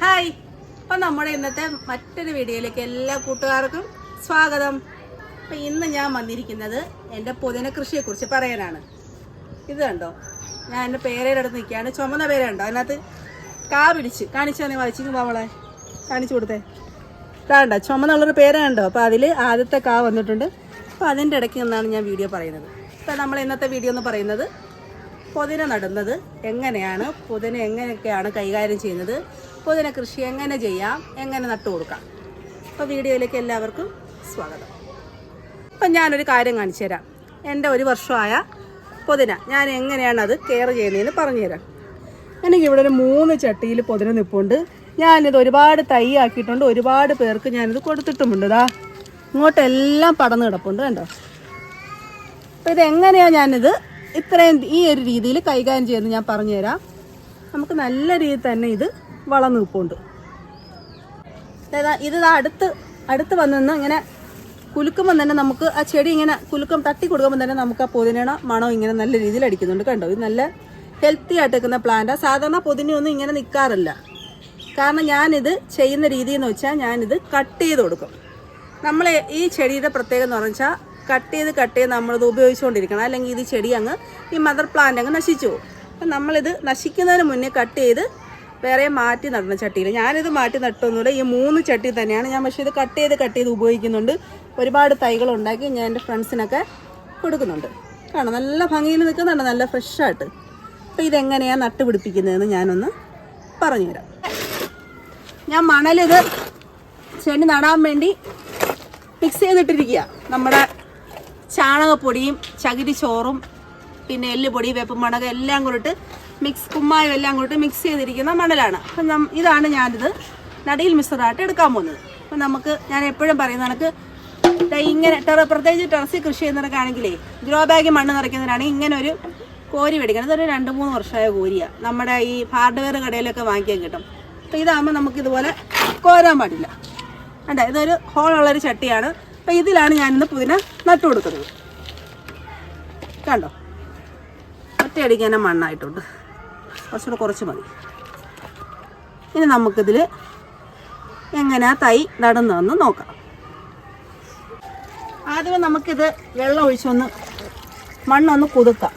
Hi. അപ്പം നമ്മുടെ ഇന്നത്തെ മറ്റൊരു വീഡിയോയിലേക്ക് എല്ലാ കൂട്ടുകാർക്കും സ്വാഗതം. അപ്പം ഇന്ന് ഞാൻ വന്നിരിക്കുന്നത് എന്റെ പുതിന കൃഷിയെക്കുറിച്ച് പറയാനാണ്. ഇത് കണ്ടോ? ഞാൻ എന്റെ പേരയുടെ അടുത്ത് നിൽക്കുകയാണ്. ചുമന്ന പേരുണ്ടോ അതിനകത്ത് കാ പിടിച്ച് കാണിച്ചു തന്നെ വായിച്ചിങ്ങ് അവളെ കാണിച്ചു കൊടുത്തേ. ഇതാണ്ട ചുമന്നുള്ളൊരു പേര കണ്ടോ? അപ്പോൾ അതിൽ ആദ്യത്തെ കാ വന്നിട്ടുണ്ട്. അപ്പോൾ അതിന്റെ ഇടയ്ക്ക് നിന്നാണ് ഞാൻ വീഡിയോ പറയുന്നത്. അപ്പോൾ നമ്മൾ ഇന്നത്തെ വീഡിയോ എന്ന് പറയുന്നത് പുതിന നടുന്നത് എങ്ങനെയാണ്? പുതിന എങ്ങനെയൊക്കെയാണ് കൈകാര്യം ചെയ്യുന്നത്? പുതിന കൃഷി എങ്ങനെ ചെയ്യാം? എങ്ങനെ നട്ടു കൊടുക്കാം? അപ്പോൾ വീഡിയോയിലേക്ക് എല്ലാവർക്കും സ്വാഗതം. അപ്പം ഞാനൊരു കാര്യം കാണിച്ചു തരാം. എന്റെ ഒരു വർഷമായ പുതിന. ഞാൻ എങ്ങനെയാണ് അത് കെയർ ചെയ്യുന്നതെന്ന് പറഞ്ഞുതരാം എനിക്ക് ഇവിടെ ഒരു മൂന്ന് ചട്ടിയിൽ പുതിന നിൽപ്പുണ്ട് ഞാനിത് ഒരുപാട് തൈ ആക്കിയിട്ടുണ്ട്. ഒരുപാട് പേർക്ക് ഞാനിത് കൊടുത്തിട്ടുമുണ്ട്. ഇതാ ഇങ്ങോട്ടെല്ലാം പടന്ന് കിടപ്പുണ്ട് കണ്ടോ? അപ്പോൾ ഇത് എങ്ങനെയാണ് ഞാനിത് ഇത്രയും ഈ ഒരു രീതിയിൽ കൈകാര്യം ചെയ്യുന്നത് ഞാൻ പറഞ്ഞുതരാം. നമുക്ക് നല്ല രീതിയിൽ തന്നെ ഇത് വളർന്നു നിൽപ്പുണ്ട്. ഇത് അടുത്ത് അടുത്ത് വന്നിന്ന് ഇങ്ങനെ കുലുക്കുമ്പോൾ തന്നെ നമുക്ക് ആ ചെടി ഇങ്ങനെ കുലുക്കം തട്ടി കൊടുക്കുമ്പോൾ തന്നെ നമുക്ക് ആ പുതിനയുടെ മണം ഇങ്ങനെ നല്ല രീതിയിൽ അടിക്കുന്നുണ്ട് കണ്ടോ? ഇത് നല്ല ഹെൽത്തി ആയിട്ട് നിൽക്കുന്ന പ്ലാന്റാണ് സാധാരണ പുതിനയൊന്നും ഇങ്ങനെ നിൽക്കാറില്ല. കാരണം ഞാനിത് ചെയ്യുന്ന രീതി എന്ന് വെച്ചാൽ ഞാനിത് കട്ട് ചെയ്ത് കൊടുക്കും. നമ്മൾ ഈ ചെടിയുടെ പ്രത്യേകത എന്ന് പറഞ്ഞാൽ കട്ട് ചെയ്ത് കട്ട് ചെയ്ത് നമ്മളിത് ഉപയോഗിച്ചുകൊണ്ടിരിക്കണം. അല്ലെങ്കിൽ ഇത് ചെടി അങ്ങ് ഈ മദർ പ്ലാന്റ് അങ്ങ് നശിച്ചു പോകും. അപ്പം നമ്മളിത് നശിക്കുന്നതിന് മുന്നേ കട്ട് ചെയ്ത് വേറെ മാറ്റി നടണം ചട്ടിയിൽ. ഞാനിത് മാറ്റി നട്ടൊന്നുമില്ല. ഈ മൂന്ന് ചട്ടി തന്നെയാണ് ഞാൻ. പക്ഷേ ഇത് കട്ട് ചെയ്ത് കട്ട് ചെയ്ത് ഉപയോഗിക്കുന്നുണ്ട്. ഒരുപാട് തൈകൾ ഉണ്ടാക്കി ഞാൻ എന്റെ ഫ്രണ്ട്സിനൊക്കെ കൊടുക്കുന്നുണ്ട്. കാണാം. നല്ല ഭംഗിയിൽ നിൽക്കുന്നുണ്ട്. നല്ല ഫ്രഷായിട്ട് അപ്പോൾ ഇതെങ്ങനെയാണ് നട്ടുപിടിപ്പിക്കുന്നതെന്ന് ഞാനൊന്ന് പറഞ്ഞുതരാം ഞാൻ മണലിത് ചെടി നടാൻ വേണ്ടി മിക്സ് ചെയ്തിട്ടിരിക്കുക നമ്മുടെ ചാണകപ്പൊടിയും ചകിരി ചോറും പിന്നെ എല്ലുപൊടി വേപ്പമണകം എല്ലാം കൂടിട്ട് മിക്സ് കുമ്മായം എല്ലാം കൂടിട്ട് മിക്സ് ചെയ്തിരിക്കുന്ന മണലാണ്. അപ്പം ഇതാണ് ഞാനിത് നടയിൽ മിശ്രമായിട്ട് എടുക്കാൻ പോകുന്നത്. അപ്പം നമുക്ക് ഞാൻ എപ്പോഴും പറയുന്ന ദേ ഇങ്ങനെ ടെറ പ്രത്യേകിച്ച് ടെറസിൽ കൃഷി ചെയ്യുന്നവർക്കാണെങ്കിലേ ഗ്രോ ബാഗ് മണ്ണ് നിറയ്ക്കുന്നതിനാണെങ്കിൽ ഇങ്ങനെ ഒരു കോരി മേടിക്കണം. ഇതൊരു രണ്ട് മൂന്ന് വർഷമായ കോരിയാണ് നമ്മുടെ ഈ ഹാർഡ്വെയർ കടയിലൊക്കെ വാങ്ങിക്കാൻ കിട്ടും. അപ്പോൾ ഇതാകുമ്പോൾ നമുക്കിതുപോലെ കോരാൻ പാടില്ല. അല്ല ഇതൊരു ഹോളുള്ളൊരു ചട്ടിയാണ്. അപ്പോൾ ഇതിലാണ് ഞാനിന്ന് പുതിന നട്ടു കൊടുക്കുന്നത് കണ്ടോ? ഒറ്റയടിക്ക് മണ്ണായിട്ടുണ്ട്. കുറച്ചുകൂടെ കുറച്ച് മതി. ഇനി നമുക്കിതിൽ എങ്ങനെയാ തൈ നടുന്നതെന്ന് നോക്കാം. ആദ്യമേ നമുക്കിത് വെള്ളം ഒഴിച്ചൊന്ന് മണ്ണൊന്ന് കുതിർക്കാം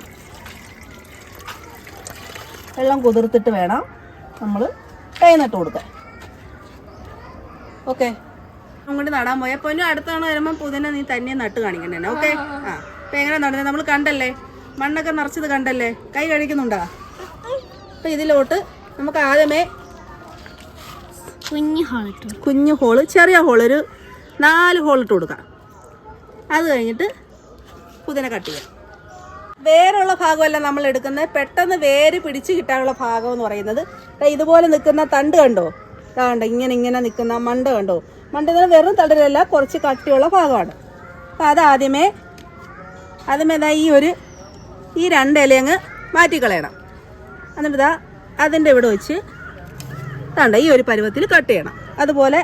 വെള്ളം കുതിർത്തിട്ട് വേണം നമ്മൾ തൈ നട്ട് കൊടുക്കാൻ. ഓക്കെ? അങ്ങോട്ട് നടാൻ പോയാൽ അപ്പൊ അടുത്ത തവണ വരുമ്പോൾ പുതിന നീ തന്നെ നട്ട് കാണിക്കണേ ഓക്കെ ആ അപ്പൊ എങ്ങനെ നടന്നത് നമ്മൾ കണ്ടല്ലേ? മണ്ണൊക്കെ നിറച്ചത് കണ്ടല്ലേ? കൈ കഴിക്കുന്നുണ്ടാ? അപ്പൊ ഇതിലോട്ട് നമുക്ക് ആദ്യമേ കുഞ്ഞു ഹോൾ കുഞ്ഞു ഹോൾ ചെറിയ ഹോൾ ഒരു നാല് ഹോൾ ഇട്ട് കൊടുക്കാം. അത് കഴിഞ്ഞിട്ട് പുതിനെ കട്ട് ചെയ്യാം. വേരുള്ള ഭാഗമല്ല നമ്മൾ എടുക്കുന്നത്. പെട്ടെന്ന് വേര് പിടിച്ച് കിട്ടാനുള്ള ഭാഗം എന്ന് പറയുന്നത്. ഇതുപോലെ നിൽക്കുന്ന തണ്ട് കണ്ടോ? കണ്ടോ ഇങ്ങനെ ഇങ്ങനെ നിൽക്കുന്ന മണ്ട കണ്ടോ? മണ്ട ഇതിന് വെറും തടരല്ല കുറച്ച് കട്ടിയുള്ള ഭാഗമാണ്. അപ്പം അതാദ്യമേ ആദ്യമേ ഈ ഒരു ഈ രണ്ട് ഇലയങ്ങ് മാറ്റിക്കളയണം. എന്നിട്ട് അതിന്റെ ഇവിടെ വെച്ച് തണ്ട ഈ ഒരു പരുവത്തിൽ കട്ട് ചെയ്യണം. അതുപോലെ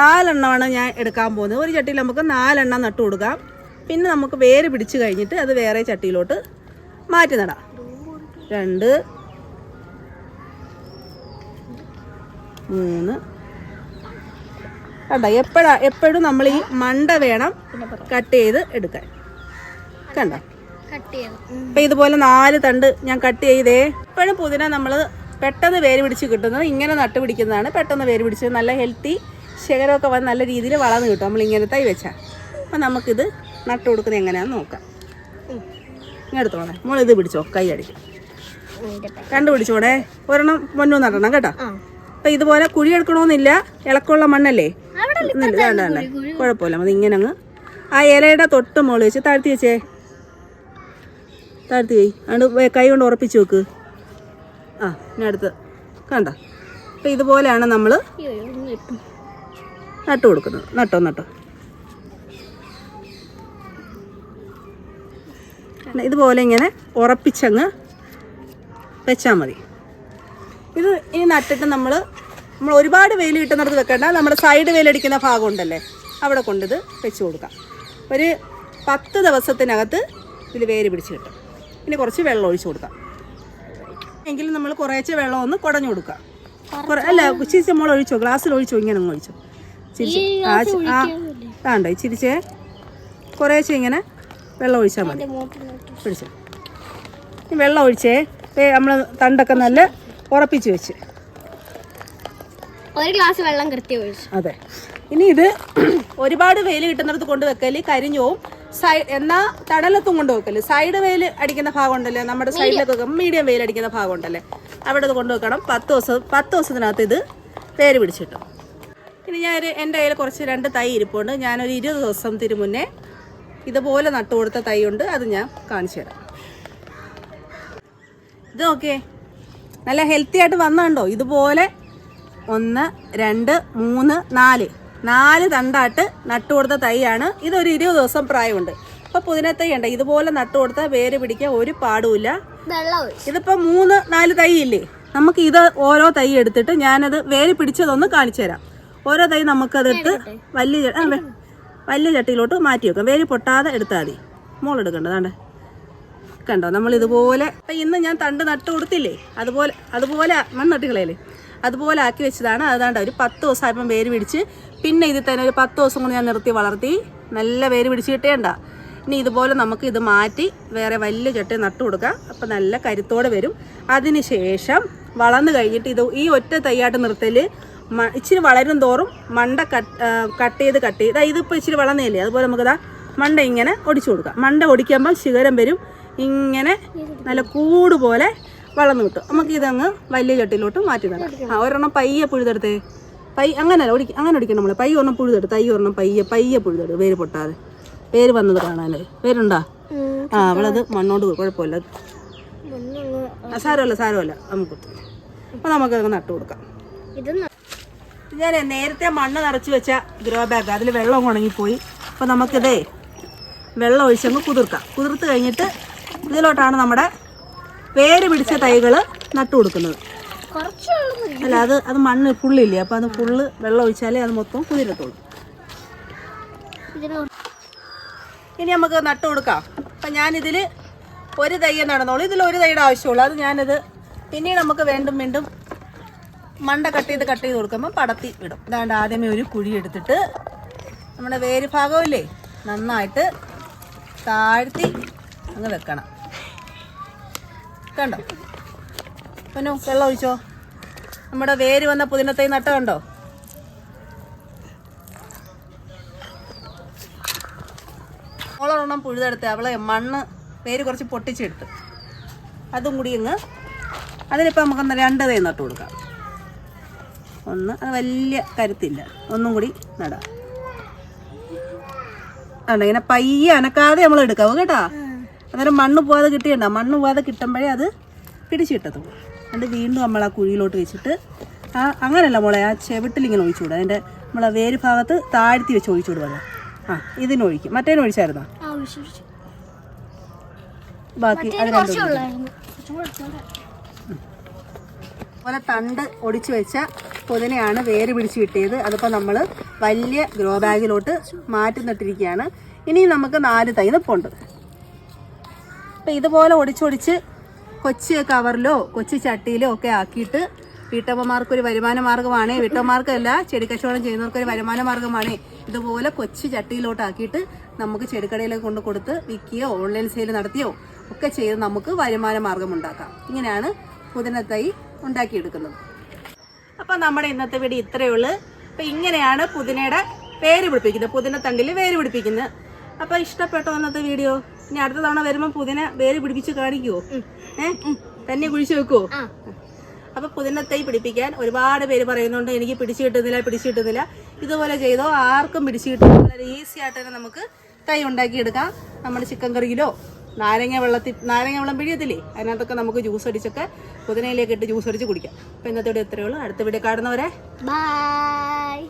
നാലെണ്ണമാണ് ഞാൻ എടുക്കാൻ പോകുന്നത്. ഒരു ചട്ടിയിൽ നമുക്ക് നാലെണ്ണം നട്ടു കൊടുക്കാം. പിന്നെ നമുക്ക് വേര് പിടിച്ച് കഴിഞ്ഞിട്ട് അത് വേറെ ചട്ടിയിലോട്ട് മാറ്റി നടാം. രണ്ട് മൂന്ന് കണ്ട? എപ്പോഴാ എപ്പോഴും നമ്മൾ ഈ മണ്ട വേണം കട്ട് ചെയ്ത് എടുക്കാൻ. കണ്ട? അപ്പൊ ഇതുപോലെ നാല് തണ്ട് ഞാൻ കട്ട് ചെയ്തേ. എപ്പോഴും പുതിന നമ്മൾ പെട്ടെന്ന് വേര് പിടിച്ച് കിട്ടുന്നത് ഇങ്ങനെ നട്ട് പിടിക്കുന്നതാണ്. പെട്ടെന്ന് വേര് പിടിച്ച് നല്ല ഹെൽത്തി ശേഖരമൊക്കെ വന്ന് നല്ല രീതിയിൽ വളർന്ന് കിട്ടും. നമ്മൾ ഇങ്ങനെ തൈ വെച്ചാൽ അപ്പം നമുക്കിത് നട്ട് കൊടുക്കുന്നത് എങ്ങനെയാണെന്ന് നോക്കാം. ഇങ്ങനെ എടുത്തോളെ. മോളിത് പിടിച്ചോ. കൈ അടിക്കും. കണ്ടുപിടിച്ചോടെ. ഒരെണ്ണം മുന്നോ നടണം കേട്ടോ? അപ്പം ഇതുപോലെ കുഴി എടുക്കണമെന്നില്ല ഇളക്കമുള്ള മണ്ണല്ലേ? കുഴപ്പമില്ല. അത് ഇങ്ങനെ അങ്ങ് ആ ഇലയുടെ തൊട്ട് മുകളിൽ വെച്ച് താഴ്ത്തി വെച്ചേ. താഴ്ത്തി വെയ്. അതുകൊണ്ട് കൈ കൊണ്ട് ഉറപ്പിച്ച് വെക്ക്. ആ ഇനി അടുത്ത്. കണ്ട? അപ്പം ഇതുപോലെയാണ് നമ്മൾ. നട്ടു കൊടുക്കുന്നത്. നട്ടോ നട്ടോ. ഇതുപോലെ ഇങ്ങനെ ഉറപ്പിച്ചങ്ങ് വെച്ചാൽ മതി. ഇത് ഇനി നട്ടിട്ട് നമ്മൾ നമ്മൾ ഒരുപാട് വെയിൽ കിട്ടുന്നിടത്ത് വെക്കേണ്ട. നമ്മുടെ സൈഡ് വെയിലടിക്കുന്ന ഭാഗം ഉണ്ടല്ലേ? അവിടെ കൊണ്ടിത് വെച്ച് കൊടുക്കാം. ഒരു പത്ത് ദിവസത്തിനകത്ത് ഇതിൽ വേര് പിടിച്ച് കിട്ടും. ഇനി കുറച്ച് വെള്ളം ഒഴിച്ച് കൊടുക്കാം. എങ്കിലും നമ്മൾ കുറേശ്ശെ വെള്ളം ഒന്ന് കുടഞ്ഞു കൊടുക്കാം. കുറേ അല്ല ചിരിച്ച മോൾ ഒഴിച്ചോ ഗ്ലാസ്സിൽ ഒഴിച്ചോ ഇങ്ങനെ അങ്ങ് ഒഴിച്ചോ ചിരിച്ച്. ആ ആ വേണ്ട ചിരിച്ചേ. കുറേശ്ശെ ഇങ്ങനെ വെള്ളം ഒഴിച്ചാൽ മതി. പിടിച്ചു. വെള്ളം ഒഴിച്ചേ. നമ്മൾ തണ്ടൊക്കെ നല്ല ഉറപ്പിച്ച് വെച്ച്. ഒരു ഗ്ലാസ് വെള്ളം കൃത്യം ഒഴിച്ചു. അതെ. ഇനി ഇത് ഒരുപാട് വെയിൽ കിട്ടുന്നിടത്ത് കൊണ്ട് വെക്കൽ കരിഞ്ഞു പോവും സൈഡ് എന്നാ തണലത്തും കൊണ്ട് വെക്കൽ സൈഡ് വെയിൽ അടിക്കുന്ന ഭാഗം ഉണ്ടല്ലേ നമ്മുടെ സൈഡിലൊക്കെ മീഡിയം വെയിൽ അടിക്കുന്ന ഭാഗം ഉണ്ടല്ലേ അവിടെ ഇത് കൊണ്ട് വെക്കണം പത്ത് ദിവസം പത്ത് ദിവസത്തിനകത്ത് ഇത് പേര് പിടിച്ചിട്ടു. ഇനി ഞാൻ എന്റെ കയ്യിൽ കുറച്ച് രണ്ട് തൈ ഇരിപ്പുണ്ട്. ഞാനൊരു ഇരുപത് ദിവസം തിരുമുന്നേ ഇതുപോലെ നട്ടു കൊടുത്ത തൈ ഉണ്ട് അത് ഞാൻ കാണിച്ചു തരാം. ഇത് ഓക്കെ നല്ല ഹെൽത്തി ആയിട്ട് വന്നുണ്ടോ ഇതുപോലെ ഒന്ന് രണ്ട് മൂന്ന് നാല്. നാല് തണ്ടായിട്ട് നട്ടു കൊടുത്ത തൈയാണ്. ഇതൊരു ഇരുപത് ദിവസം പ്രായമുണ്ട്. അപ്പോൾ പുതിനത്തൈ ഉണ്ട് ഇതുപോലെ നട്ടു കൊടുത്ത വേര് പിടിക്കാൻ ഒരു പാടുമില്ല. ഇതിപ്പോൾ മൂന്ന് നാല് തൈ ഇല്ലേ നമുക്ക് ഇത് ഓരോ തൈ എടുത്തിട്ട് ഞാനത് വേര് പിടിച്ചതൊന്ന് കാണിച്ചു തരാം. ഓരോ തൈ നമുക്കതെടുത്ത് വലിയ വലിയ ചട്ടിയിലോട്ട് മാറ്റി വെക്കാം. വേര് പൊട്ടാതെ എടുത്താൽ മതി. മോളെടുക്കണ്ടതാണ് കണ്ടോ? നമ്മൾ ഇതുപോലെ ഇപ്പം ഇന്ന് ഞാൻ തണ്ട് നട്ട് കൊടുത്തില്ലേ? അതുപോലെ അതുപോലെ മണ്ണട്ടികളേൽ അതുപോലെ ആക്കി വെച്ചതാണ്. അതാണ്ട് ഒരു പത്ത് ദിവസമായപ്പം വേര് പിടിച്ച്. പിന്നെ ഇതിൽ തന്നെ ഒരു പത്ത് ദിവസം കൊണ്ട് ഞാൻ നിർത്തി വളർത്തി. നല്ല വേര് പിടിച്ച് കിട്ടേണ്ട. ഇനി ഇതുപോലെ നമുക്ക് ഇത് മാറ്റി വേറെ വലിയ ചട്ടി നട്ടു കൊടുക്കാം. അപ്പം നല്ല കരുത്തോടെ വരും. അതിനുശേഷം വളർന്നു കഴിഞ്ഞിട്ട് ഇത് ഈ ഒറ്റ തൈയായിട്ട് നിർത്തൽ മ ഇച്ചിരി വളരും തോറും മണ്ട കട്ട് ചെയ്ത് കട്ട് ചെയ്ത് ഇതിപ്പോൾ ഇച്ചിരി വളർന്നില്ലേ? അതുപോലെ നമുക്ക് നമുക്കിതാ മണ്ട ഇങ്ങനെ ഒടിച്ചു കൊടുക്കാം. മണ്ട ഒടിക്കുമ്പോൾ ശിഖരം വരും. ഇങ്ങനെ നല്ല കൂട് പോലെ വളർന്നു കിട്ടും. നമുക്ക് ഇതങ്ങ് വലിയ ചട്ടിയിലോട്ട് മാറ്റി തരാം ആ ഒരെണ്ണം പയ്യെ പുഴുതെടുത്തേ. പൈ അങ്ങനല്ല ഒടിക്ക അങ്ങനെ ഒടിക്കണം നമ്മൾ പൈ ഒരെണ്ണം പുഴുതെടുത്ത്. തൈ ഒരെണ്ണം പയ്യെ പയ്യെ പുഴുതെടുത്ത്. വേര് പൊട്ടാതെ. വേര് വന്നത് കാണാനേ വേരുണ്ടോ? ആ അവളത് മണ്ണോട് കുഴപ്പമില്ല. സാരമല്ല സാരമല്ല. നമുക്ക് അപ്പോൾ നമുക്കത് നട്ടു കൊടുക്കാം. ഞാൻ നേരത്തെ മണ്ണ് നിറച്ച് വെച്ച ഗ്രോ ബാഗ് അതിൽ വെള്ളം ഉണങ്ങിപ്പോയി. അപ്പോൾ നമുക്കിതേ വെള്ളം ഒഴിച്ചങ്ങ് കുതിർക്കാം. കുതിർത്ത് കഴിഞ്ഞിട്ട് ഇതിലോട്ടാണ് നമ്മുടെ വേര് പിടിച്ച തൈകൾ നട്ടു കൊടുക്കുന്നത്. അല്ല അത് അത് മണ്ണ് ഫുള്ളില്ലേ അപ്പോൾ അത് ഫുള്ള് വെള്ളം ഒഴിച്ചാലേ അത് മൊത്തം കുതിരത്തുള്ളൂ ഇനി നമുക്ക് നട്ടു കൊടുക്കാം. അപ്പം ഞാനിതിൽ ഒരു തൈ നടന്നോളൂ. ഇതിൽ ഒരു തൈയുടെ ആവശ്യമുള്ളൂ. അത് ഞാനിത് പിന്നീട് നമുക്ക് വീണ്ടും വീണ്ടും മണ്ട കട്ട് ചെയ്ത് കട്ട് ചെയ്ത് കൊടുക്കുമ്പോൾ പടത്തി വിടും അതാണ്ട് ആദ്യമേ ഒരു കുഴി എടുത്തിട്ട് നമ്മുടെ വേര് ഭാഗമില്ലേ നന്നായിട്ട് താഴ്ത്തി അങ്ങ് വെക്കണം. കണ്ടോ? പിന്നെ വെള്ളം ഒഴിച്ചോ? നമ്മുടെ വേര് വന്ന പുതിനത്തൈ നട്ട കണ്ടോ? മോളൊരെണ്ണം പുഴുതെടുത്ത് അവളെ മണ്ണ് വേര് കുറച്ച് പൊട്ടിച്ചെടുത്ത്. അതും കൂടി അങ്ങ് അതിനിപ്പോൾ നമുക്കൊന്ന് രണ്ട് തൈ നട്ട് കൊടുക്കാം. ഒന്ന് അത് വലിയ കരുത്തില്ല. ഒന്നും കൂടി നടാം. അതുകൊണ്ട് ഇങ്ങനെ പയ്യെ അനക്കാതെ നമ്മൾ എടുക്കാവൂ കേട്ടാ? അന്നേരം മണ്ണ് പോവാതെ കിട്ടിയണ്ട. മണ്ണ് പോവാതെ കിട്ടുമ്പോഴേ അത് പിടിച്ചിട്ടത്. കിട്ടത്തുള്ളൂ എന്നിട്ട് വീണ്ടും നമ്മൾ ആ കുഴിയിലോട്ട് വെച്ചിട്ട് ആ അങ്ങനെയല്ല മോളെ ആ ചെവിട്ടിലിങ്ങനെ ഒഴിച്ചു വിടുക അതിന്റെ നമ്മളെ വേര് ഭാഗത്ത് താഴ്ത്തി വെച്ച് ഒഴിച്ചു വിടുക ആ ഇതിനൊഴിക്കും മറ്റേനെ ഒഴിച്ചായിരുന്നോ? ബാക്കി അതുപോലെ തണ്ട് ഒടിച്ചു വെച്ച പുതിനയാണ് വേര് പിടിച്ച് കിട്ടിയത്. അതിപ്പോൾ നമ്മൾ വലിയ ഗ്രോ ബാഗിലോട്ട് മാറ്റി നട്ടിരിക്കുകയാണ്. ഇനി നമുക്ക് നാല് തൈ നിപ്പുണ്ട് അപ്പം ഇതുപോലെ ഒടിച്ചൊടിച്ച് കൊച്ചി കവറിലോ കൊച്ചി ചട്ടിയിലോ ഒക്കെ ആക്കിയിട്ട് വീട്ടമ്മമാർക്കൊരു വരുമാന മാർഗമാണ് വീട്ടമ്മമാർക്കല്ല ചെടി കച്ചവടം ചെയ്യുന്നവർക്കൊരു വരുമാന മാർഗമാണ് ഇതുപോലെ കൊച്ചു ചട്ടിയിലോട്ട് ആക്കിയിട്ട് നമുക്ക് ചെടിക്കടയിലേക്ക് കൊണ്ട് കൊടുത്ത് വിൽക്കുകയോ ഓൺലൈൻ സെയിൽ നടത്തിയോ ഒക്കെ ചെയ്ത് നമുക്ക് വരുമാന മാർഗം ഉണ്ടാക്കാം. ഇങ്ങനെയാണ് പുതിനത്തൈ ഉണ്ടാക്കിയെടുക്കുന്നത്. അപ്പം നമ്മുടെ ഇന്നത്തെ വീട് ഇത്രയേ ഉള്ളൂ. അപ്പം ഇങ്ങനെയാണ് പുതിനയുടെ പേര് പിടിപ്പിക്കുന്നത്. പുതിനത്തണ്ടിൽ വേര് പിടിപ്പിക്കുന്നത്. അപ്പം ഇഷ്ടപ്പെട്ടോ ഇന്നത്തെ വീഡിയോ? ഇനി അടുത്ത തവണ വരുമ്പോൾ പുതിന വേര് പിടിപ്പിച്ച് കാണിക്കുവോ? ഏ? തന്നെ കുഴിച്ചു വെക്കുവോ? അപ്പൊ പുതിന തൈ പിടിപ്പിക്കാൻ ഒരുപാട് പേര് പറയുന്നുണ്ട് എനിക്ക് പിടിച്ചു കിട്ടുന്നില്ല പിടിച്ചു കിട്ടുന്നില്ല. ഇതുപോലെ ചെയ്തോ ആർക്കും പിടിച്ചു കിട്ടും വളരെ ഈസി ആയിട്ട് തന്നെ നമുക്ക് തൈ ഉണ്ടാക്കിയെടുക്കാം. നമ്മുടെ ചിക്കൻ കറിയിലോ നാരങ്ങ വെള്ളത്തിൽ നാരങ്ങ വെള്ളം പിഴിയത്തില്ലേ? അതിനകത്തൊക്കെ നമുക്ക് ജ്യൂസ് അടിച്ചൊക്കെ പുതിനയിലേക്ക് ഇട്ട് ജ്യൂസ് അടിച്ച് കുടിക്കാം. അപ്പൊ ഇന്നത്തെ ഇവിടെ ഇത്രയേ ഉള്ളൂ. അടുത്ത വീഡിയോ കാണുന്നവരെ ബൈ